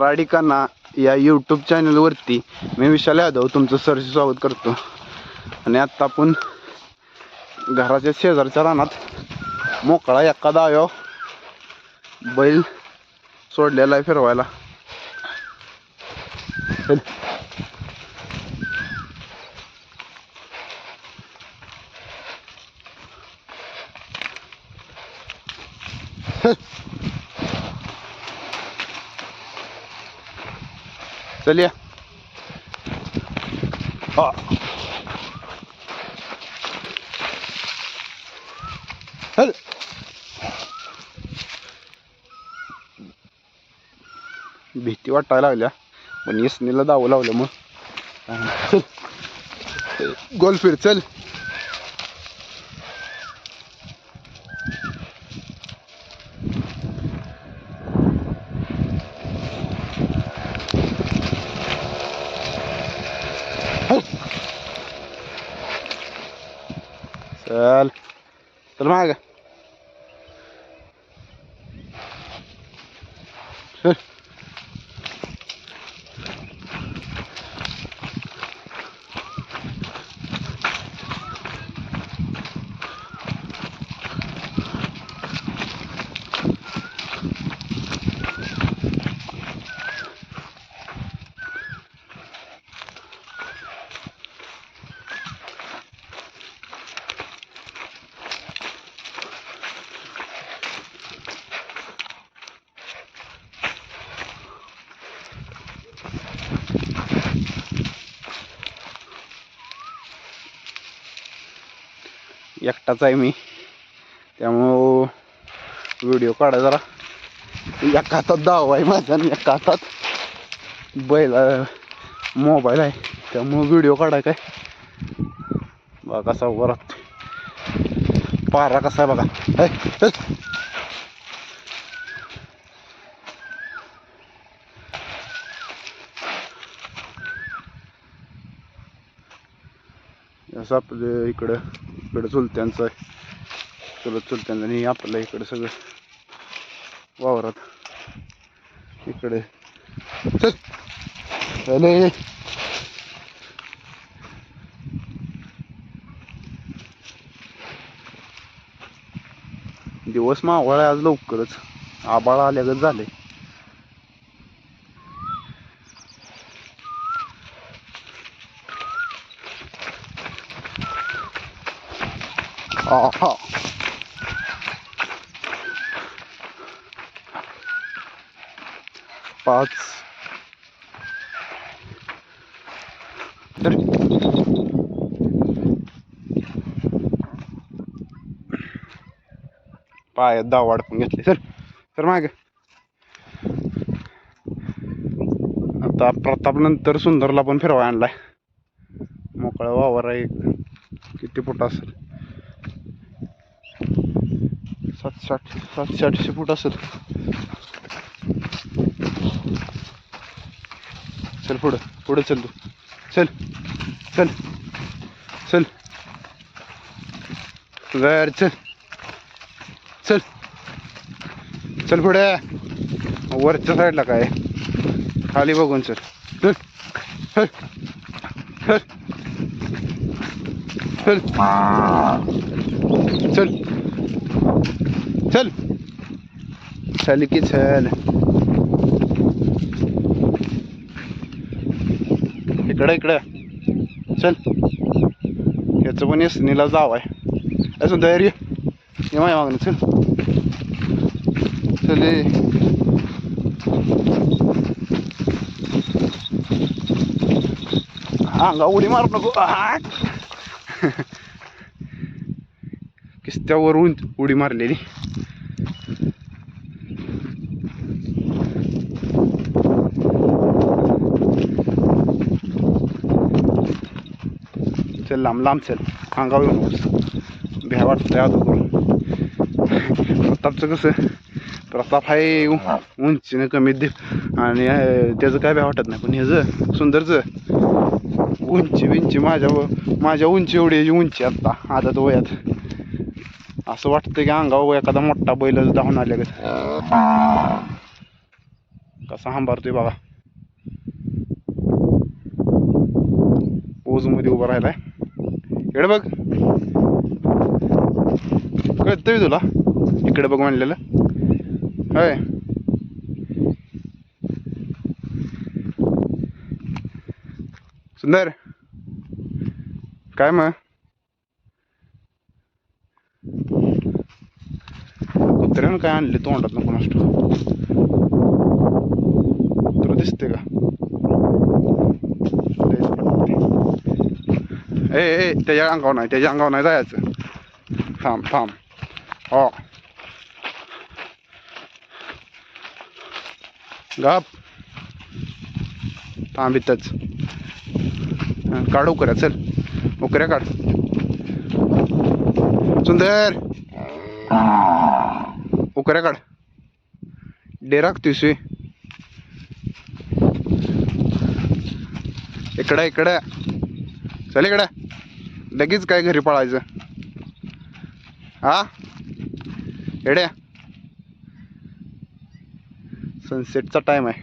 राडिकांना या यूट्यूब चॅनलवरती मी विशाल यादव तुमचं सरसे स्वागत करतो. आणि आत्ता आपण घराच्या शेजारच्या रानात मोकळा एका आयो बैल सोडलेला आहे फिरवायला. चल. या. हा. भीती वाटायला लागल्या. पण यसनीला दावं लावलं मग. चल. गोल फिर चल. चल. चल माग. एकटाच आहे मी. त्यामुळं हो, व्हिडिओ काढा जरा. एका हातात दावा आहे माझा आणि एका हातात बैल मोबाईल आहे. त्यामुळं व्हिडिओ काढा काय. बघा कसा वरात पारा कसा आहे बघा. असं आपलं इकडं इकडं चुलत्यांचं आहे. चुलत चुलत्यांचं आणि आपलं इकडं सगळं वावरात. इकडे. चल. दिवस मावळा आज लवकरच. आबाळ आल्यागत झाले हा पाच तर पायात दाव अडकून घेतले. सर सर माग. आता प्रताप नंतर सुंदरला पण फिरवा आणलाय. मोकळा वावर आहे. किती फूट असेल? सातशे आठ सातशे आठशे फूट असेल. चल पुढं पुढं चल तू. चल चल चल. बर चल. चल. चल पुढे. वरच्या साईडला काय? खाली बघून चल. चल. चल. चल. चल. चल. चल की चल इकडं इकडं. चल. याचं पण यसनीला जाव आहे. अजून तयारी ये माय मागणं चल. चल ये. अंगा उडी मारू नको. किस्त्यावर किस्त्यावरून उडी मारलेली. चल लांब लांब चल अंगावर येऊ नकोस भ्या वाटतंय अगोदर प्रतापचं कसं प्रताप आहे उंचीनं कमी दे आणि त्याचं काय भ्या वाटत नाही पण ह्याचं सुंदरचं उंची विंची माझ्या माझ्या उंची एवढी उंची आत्ता आदत वयात. असं वाटतं की अंगावर एखादा मोठा बैल धावून आल्या कसा हंबारतोय बघा. पोजमध्ये उभा राहिलाय. इकडे बघ. कळतंय तुला? इकडे बघ म्हणलेलं. होय. सुंदर. काय मग? कुत्र्यानं काय आणले तोंडात नको नष्ट तुला दिसते का? ए ए त्याच्या अंगावर नाही त्याच्या अंगावर नाही जायचं थांब थांब हो गाप थांब इथंच काढ उकऱ्या चल उकऱ्या काढ सुंदर उकऱ्या काढ डेराक तिसवी इकडं इकडं चल इकडं लगेच काय घरी पळायचं? हा? एड्या सनसेटचा टाइम आहे.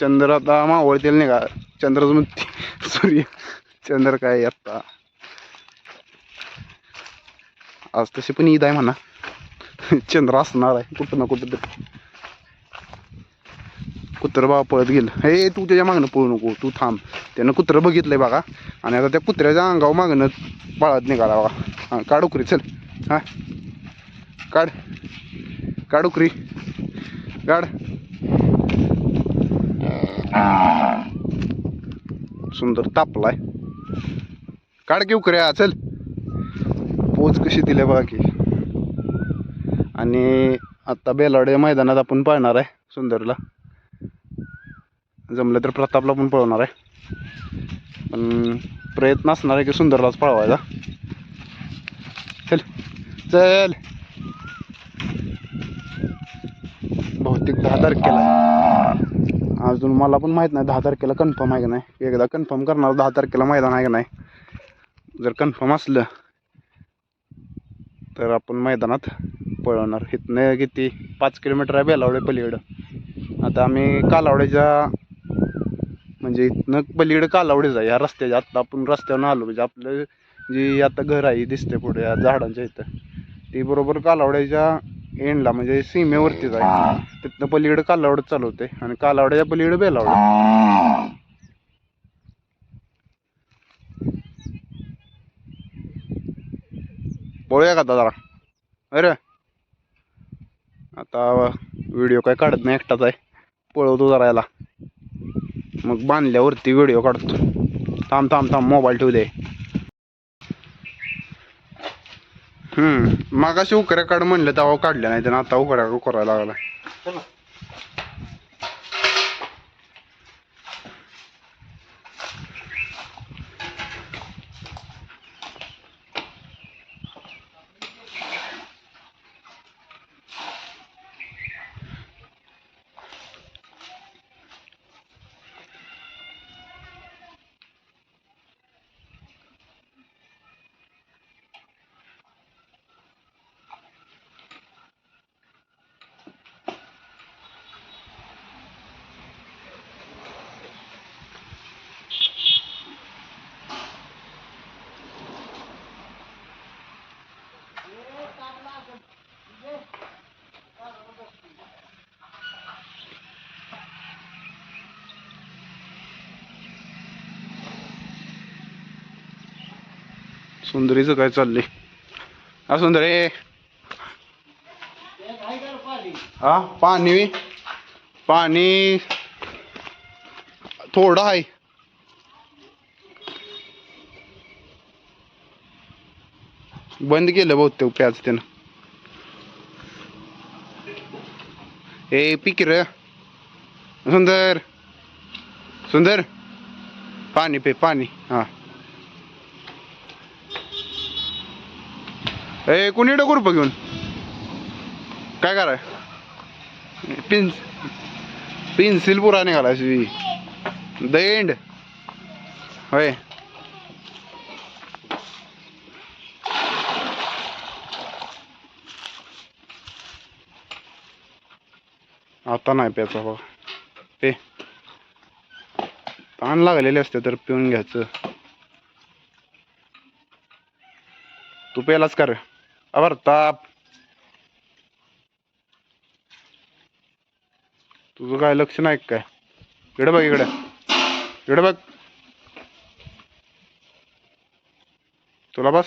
चंद्र आता मावळतील नाही का चंद्र सूर्य. चंद्र काय आत्ता? आज तशी पण ईद आहे म्हणा. चंद्र असणार आहे कुठं ना कुठं तरी. कुत्रं बाबा पळत गेलं. हे तू त्याच्या मागणं पळू नको तू थांब. त्यानं कुत्रं बघितलंय बघा. आणि आता त्या कुत्र्याच्या अंगावर मागणं पळत निघाला बघा. हां काढ उकरी चल. हां. काढ. काढ उकरी. काढ. सुंदर तापलाय. काढ की उकऱ्या चल. पोच कशी दिली बघा की. आणि आता बेलाडे मैदानात आपण पाळणार आहे सुंदरला. जमलं तर प्रतापला पण पळवणार आहे. पण प्रयत्न असणार आहे की सुंदरलाच पळवायचा. चल चल. बहुतेक दहा तारखेला अजून मला पण माहीत नाही दहा तारखेला कन्फर्म आहे का नाही. एकदा कन्फर्म करणार दहा तारखेला मैदान आहे का नाही. जर कन्फर्म असलं तर आपण मैदानात पळवणार. इथनं किती? पाच किलोमीटर आहे बेलावडे पलीकडं. आता आम्ही कालावड्याच्या म्हणजे इथनं पलीकडे कालावडेच आहे या रस्त्याच्या आत्ता आपण रस्त्यावरून आलो म्हणजे आपलं जी आता घर आहे दिसते पुढे या झाडांच्या इथं. ती बरोबर कालावड्याच्या एंडला म्हणजे सीमेवरतीच आहे तिथनं पलीकडे कालावडं चालवते आणि कालावड्याच्या पलीकडे बेलावडं. बोलूया का आता जरा? अरे! आता व्हिडिओ काय काढत नाही एकटाच आहे. पळवतो जरा याला. मग बांधल्यावरती व्हिडिओ काढतो. थांब थांब थांब मोबाईल ठेवू दे. हम्म अशी उकऱ्या काढ म्हणलं तेव्हा काढल्या नाही तर आता उकऱ्या करायला लागला सुंदरीचं काय चाललंय? हा सुंदरे. हा पाणी. पाणी. थोडं आहे. बंद केलं बहुतेक प्याज त्यानं. ए पिक र. सुंदर. सुंदर. पाणी पे पाणी. हा. ए कोणी डोकर घेऊन? काय कराय पिन पेन्सिल पुरा निघाला अशी. होय. आता नाही प्याचा बघा. पे ताण लागलेले असते तर पिऊन घ्यायचं. तू पेलाच कर. अबर ताप तुझं काय लक्ष नाही काय? इकडे बघ इकडे. इकडे बघ. तुला बस.